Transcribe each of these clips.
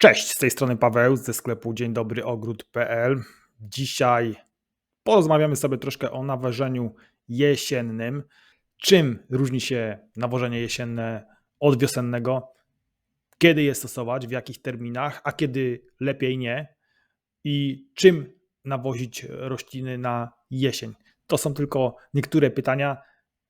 Cześć, z tej strony Paweł ze sklepu dzień dobry ogród.pl. Dzisiaj porozmawiamy sobie troszkę o nawożeniu jesiennym. Czym różni się nawożenie jesienne od wiosennego? Kiedy je stosować, w jakich terminach, a kiedy lepiej nie? I czym nawozić rośliny na jesień? To są tylko niektóre pytania,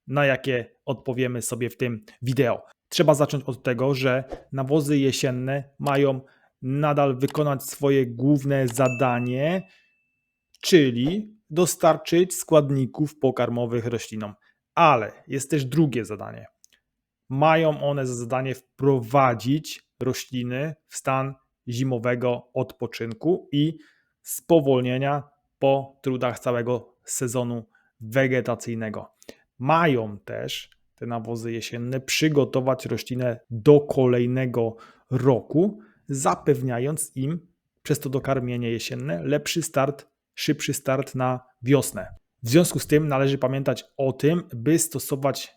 na jakie odpowiemy sobie w tym wideo. Trzeba zacząć od tego, że nawozy jesienne mają nadal wykonać swoje główne zadanie, czyli dostarczyć składników pokarmowych roślinom. Ale jest też drugie zadanie. Mają one za zadanie wprowadzić rośliny w stan zimowego odpoczynku i spowolnienia po trudach całego sezonu wegetacyjnego. Mają też te nawozy jesienne przygotować roślinę do kolejnego roku, zapewniając im przez to dokarmienie jesienne lepszy start, szybszy start na wiosnę. W związku z tym należy pamiętać o tym, by stosować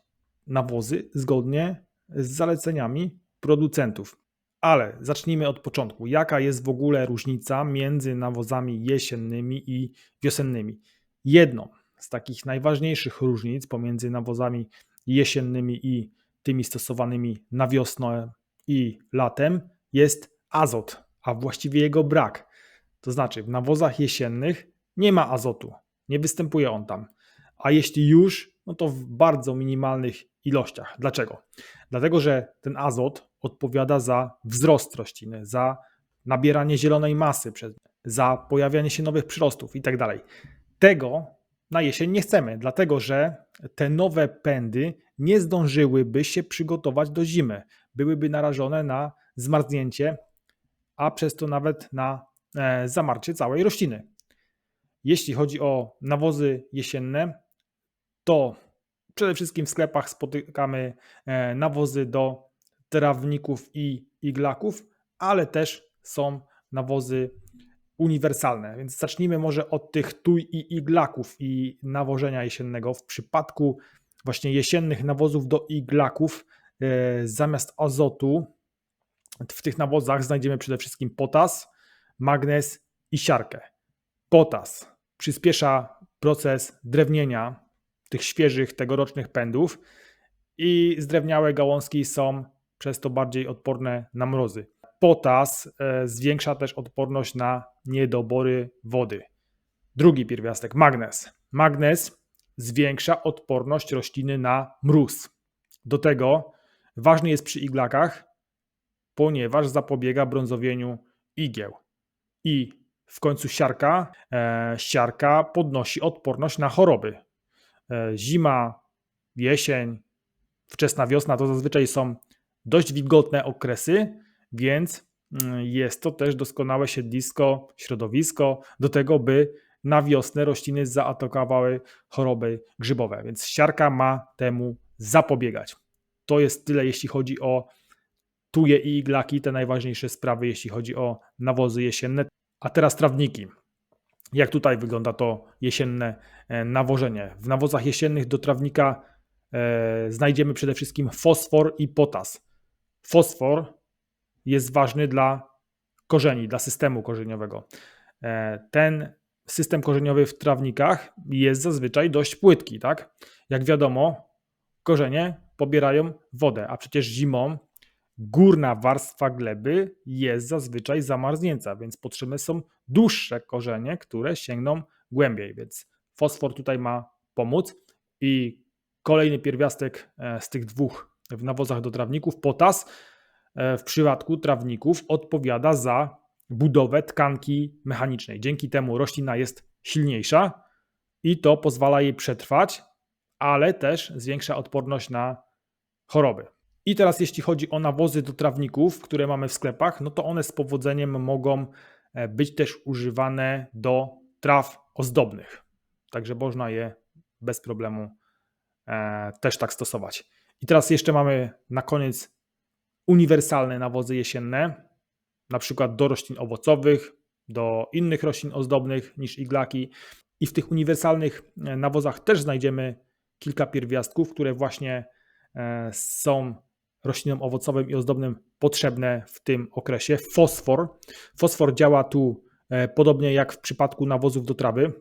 nawozy zgodnie z zaleceniami producentów. Ale zacznijmy od początku. Jaka jest w ogóle różnica między nawozami jesiennymi i wiosennymi? Jedną z takich najważniejszych różnic pomiędzy nawozami jesiennymi i tymi stosowanymi na wiosnę i latem jest azot, a właściwie jego brak. To znaczy, w nawozach jesiennych nie ma azotu, nie występuje on tam. A jeśli już, no to w bardzo minimalnych ilościach. Dlaczego? Dlatego, że ten azot odpowiada za wzrost rośliny, za nabieranie zielonej masy, za pojawianie się nowych przyrostów itd. Tak Tego na jesień nie chcemy, dlatego że te nowe pędy nie zdążyłyby się przygotować do zimy. Byłyby narażone na zmarznięcie a przez to nawet na e, zamarcie całej rośliny. Jeśli chodzi o nawozy jesienne, to przede wszystkim w sklepach spotykamy e, nawozy do trawników i iglaków, ale też są nawozy uniwersalne. Więc zacznijmy może od tych tuj i iglaków i nawożenia jesiennego. W przypadku właśnie jesiennych nawozów do iglaków e, zamiast azotu w tych nawozach znajdziemy przede wszystkim potas, magnez i siarkę. Potas przyspiesza proces drewnienia tych świeżych, tegorocznych pędów i zdrewniałe gałązki są przez to bardziej odporne na mrozy. Potas e, zwiększa też odporność na niedobory wody. Drugi pierwiastek, magnez. Magnez zwiększa odporność rośliny na mróz. Do tego ważny jest przy iglakach ponieważ zapobiega brązowieniu igieł. I w końcu siarka, e, siarka podnosi odporność na choroby. E, zima, jesień, wczesna wiosna to zazwyczaj są dość wilgotne okresy, więc mm, jest to też doskonałe siedlisko, środowisko do tego, by na wiosnę rośliny zaatakowały choroby grzybowe. Więc siarka ma temu zapobiegać. To jest tyle, jeśli chodzi o tuje i iglaki, te najważniejsze sprawy, jeśli chodzi o nawozy jesienne. A teraz trawniki. Jak tutaj wygląda to jesienne e, nawożenie? W nawozach jesiennych do trawnika e, znajdziemy przede wszystkim fosfor i potas. Fosfor jest ważny dla korzeni, dla systemu korzeniowego. E, ten system korzeniowy w trawnikach jest zazwyczaj dość płytki, tak? Jak wiadomo, korzenie pobierają wodę, a przecież zimą Górna warstwa gleby jest zazwyczaj zamarznięta, więc potrzebne są dłuższe korzenie, które sięgną głębiej, więc fosfor tutaj ma pomóc. I kolejny pierwiastek e, z tych dwóch w nawozach do trawników, potas, e, w przypadku trawników odpowiada za budowę tkanki mechanicznej. Dzięki temu roślina jest silniejsza i to pozwala jej przetrwać, ale też zwiększa odporność na choroby. I teraz jeśli chodzi o nawozy do trawników, które mamy w sklepach, no to one z powodzeniem mogą e, być też używane do traw ozdobnych. Także można je bez problemu e, też tak stosować. I teraz jeszcze mamy na koniec uniwersalne nawozy jesienne, na przykład do roślin owocowych, do innych roślin ozdobnych niż iglaki. I w tych uniwersalnych e, nawozach też znajdziemy kilka pierwiastków, które właśnie są roślinom owocowym i ozdobnym potrzebne w tym okresie. Fosfor. Fosfor działa tu e, podobnie jak w przypadku nawozów do trawy,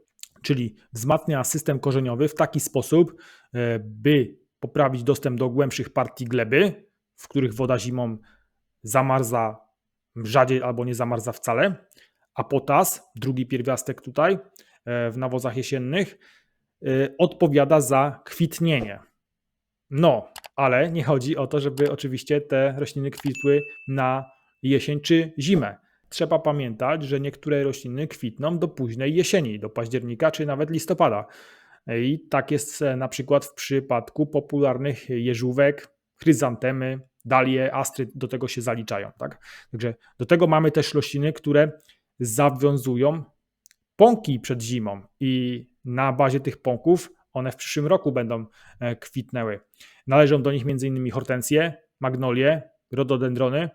czyli wzmacnia system korzeniowy w taki sposób, e, by poprawić dostęp do głębszych partii gleby, w których woda zimą zamarza rzadziej albo nie zamarza wcale, a potas, drugi pierwiastek tutaj e, w nawozach jesiennych, odpowiada za kwitnienie. No, ale nie chodzi o to, żeby oczywiście te rośliny kwitły na jesień czy zimę. Trzeba pamiętać, że niektóre rośliny kwitną do późnej jesieni, do października czy nawet listopada. I tak jest e, na przykład w przypadku popularnych jeżówek, chryzantemy, dalie, astry do tego się zaliczają. Tak? Także do tego mamy też rośliny, które zawiązują pąki przed zimą i na bazie tych pąków one w przyszłym roku będą e, kwitnęły. Należą do nich m.in. hortensje, magnolie, rododendrony.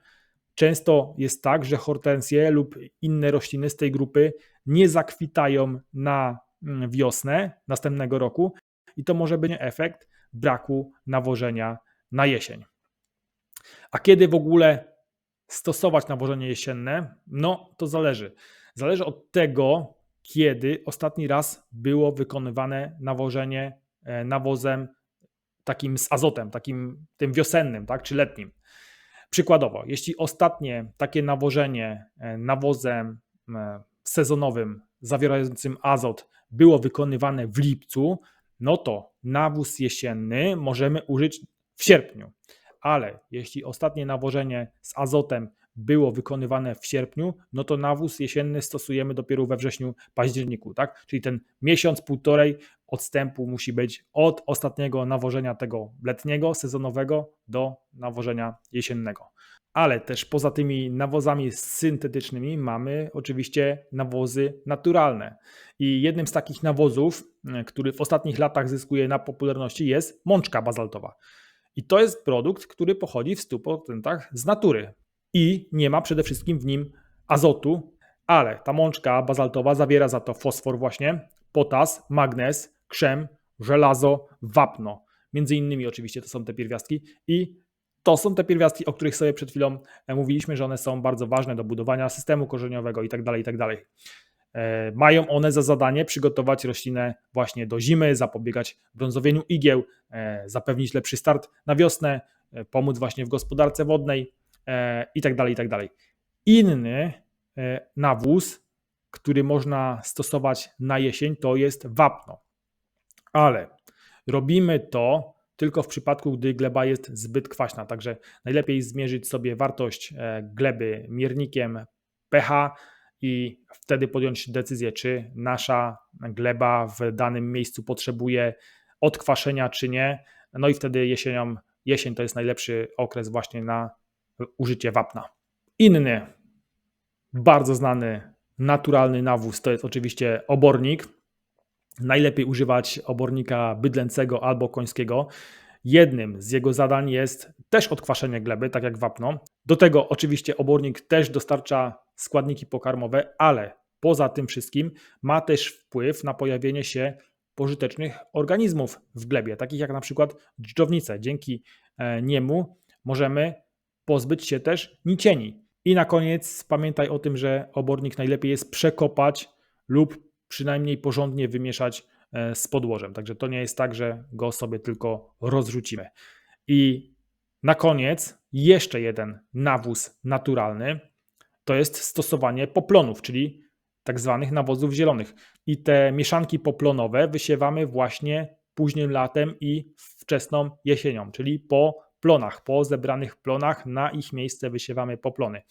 Często jest tak, że hortensje lub inne rośliny z tej grupy nie zakwitają na mm, wiosnę następnego roku i to może być efekt braku nawożenia na jesień. A kiedy w ogóle stosować nawożenie jesienne? No, to zależy. Zależy od tego, kiedy ostatni raz było wykonywane nawożenie e, nawozem takim z azotem, takim tym wiosennym, tak, czy letnim. Przykładowo, jeśli ostatnie takie nawożenie e, nawozem e, sezonowym zawierającym azot było wykonywane w lipcu, no to nawóz jesienny możemy użyć w sierpniu. Ale jeśli ostatnie nawożenie z azotem było wykonywane w sierpniu, no to nawóz jesienny stosujemy dopiero we wrześniu, październiku, tak? Czyli ten miesiąc, półtorej odstępu musi być od ostatniego nawożenia tego letniego, sezonowego do nawożenia jesiennego. Ale też poza tymi nawozami syntetycznymi mamy oczywiście nawozy naturalne. I jednym z takich nawozów, który w ostatnich latach zyskuje na popularności, jest mączka bazaltowa. I to jest produkt, który pochodzi w 100% z natury i nie ma przede wszystkim w nim azotu, ale ta mączka bazaltowa zawiera za to fosfor właśnie, potas, magnez, krzem, żelazo, wapno. Między innymi oczywiście to są te pierwiastki i to są te pierwiastki, o których sobie przed chwilą e, mówiliśmy, że one są bardzo ważne do budowania systemu korzeniowego i tak dalej, i tak. E, mają one za zadanie przygotować roślinę właśnie do zimy, zapobiegać brązowieniu igieł, e, zapewnić lepszy start na wiosnę, pomóc właśnie w gospodarce wodnej, i tak dalej, i tak dalej. Inny e, nawóz, który można stosować na jesień, to jest wapno. Ale robimy to tylko w przypadku, gdy gleba jest zbyt kwaśna. Także najlepiej zmierzyć sobie wartość e, gleby miernikiem pH i wtedy podjąć decyzję, czy nasza gleba w danym miejscu potrzebuje odkwaszenia, czy nie. No i wtedy jesienią, jesień to jest najlepszy okres właśnie na użycie wapna. Inny, bardzo znany, naturalny nawóz to jest oczywiście obornik. Najlepiej używać obornika bydlęcego albo końskiego. Jednym z jego zadań jest też odkwaszenie gleby, tak jak wapno. Do tego oczywiście obornik też dostarcza składniki pokarmowe, ale poza tym wszystkim ma też wpływ na pojawienie się pożytecznych organizmów w glebie, takich jak na przykład dżdżownice. Dzięki e, niemu możemy pozbyć się też nicieni. I na koniec pamiętaj o tym, że obornik najlepiej jest przekopać lub przynajmniej porządnie wymieszać e, z podłożem. Także to nie jest tak, że go sobie tylko rozrzucimy. I na koniec jeszcze jeden nawóz naturalny to jest stosowanie poplonów, czyli tak zwanych nawozów zielonych. I te mieszanki poplonowe wysiewamy właśnie późnym latem i wczesną jesienią, czyli po plonach. Po zebranych plonach na ich miejsce wysiewamy poplony.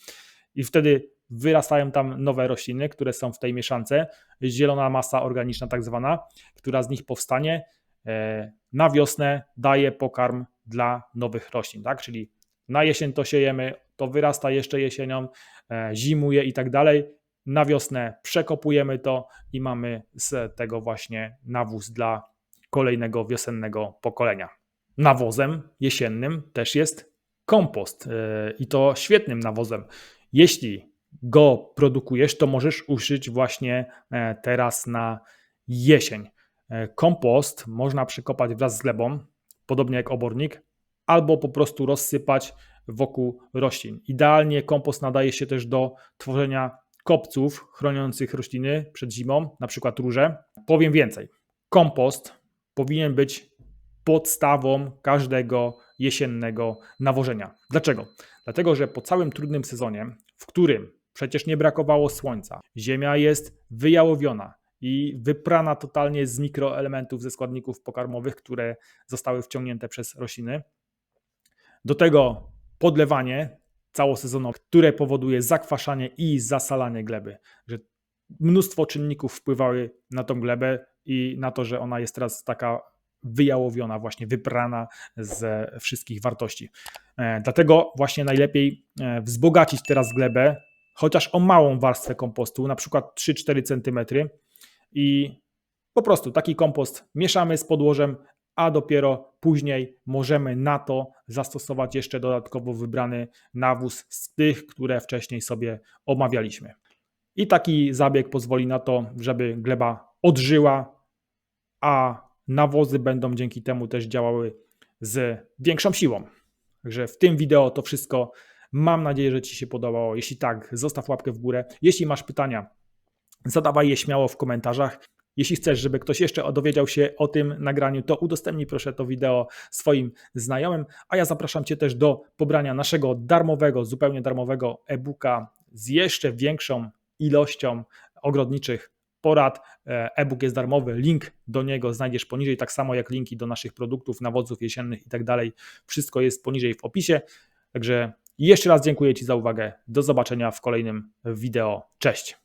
I wtedy wyrastają tam nowe rośliny, które są w tej mieszance. Zielona masa organiczna, tak zwana, która z nich powstanie, e, na wiosnę daje pokarm dla nowych roślin. Tak? Czyli na jesień to siejemy, to wyrasta jeszcze jesienią, e, zimuje i tak dalej. Na wiosnę przekopujemy to i mamy z tego właśnie nawóz dla kolejnego wiosennego pokolenia nawozem jesiennym też jest kompost e, i to świetnym nawozem. Jeśli go produkujesz, to możesz użyć właśnie e, teraz na jesień. E, kompost można przekopać wraz z glebą, podobnie jak obornik, albo po prostu rozsypać wokół roślin. Idealnie kompost nadaje się też do tworzenia kopców chroniących rośliny przed zimą, na przykład róże. Powiem więcej. Kompost powinien być podstawą każdego jesiennego nawożenia. Dlaczego? Dlatego, że po całym trudnym sezonie, w którym przecież nie brakowało słońca, ziemia jest wyjałowiona i wyprana totalnie z mikroelementów, ze składników pokarmowych, które zostały wciągnięte przez rośliny. Do tego podlewanie całosezonowe, które powoduje zakwaszanie i zasalanie gleby, że mnóstwo czynników wpływały na tą glebę i na to, że ona jest teraz taka wyjałowiona, właśnie wyprana ze wszystkich wartości. E, dlatego właśnie najlepiej e, wzbogacić teraz glebę, chociaż o małą warstwę kompostu, na przykład 3-4 cm i po prostu taki kompost mieszamy z podłożem, a dopiero później możemy na to zastosować jeszcze dodatkowo wybrany nawóz z tych, które wcześniej sobie omawialiśmy. I taki zabieg pozwoli na to, żeby gleba odżyła, a nawozy będą dzięki temu też działały z większą siłą. Także w tym wideo to wszystko. Mam nadzieję, że Ci się podobało. Jeśli tak, zostaw łapkę w górę. Jeśli masz pytania, zadawaj je śmiało w komentarzach. Jeśli chcesz, żeby ktoś jeszcze dowiedział się o tym nagraniu, to udostępnij proszę to wideo swoim znajomym, a ja zapraszam Cię też do pobrania naszego darmowego, zupełnie darmowego e-booka z jeszcze większą ilością ogrodniczych porad. E, e-book jest darmowy, link do niego znajdziesz poniżej, tak samo jak linki do naszych produktów, nawozów jesiennych i tak dalej. Wszystko jest poniżej w opisie. Także jeszcze raz dziękuję Ci za uwagę. Do zobaczenia w kolejnym wideo. Cześć.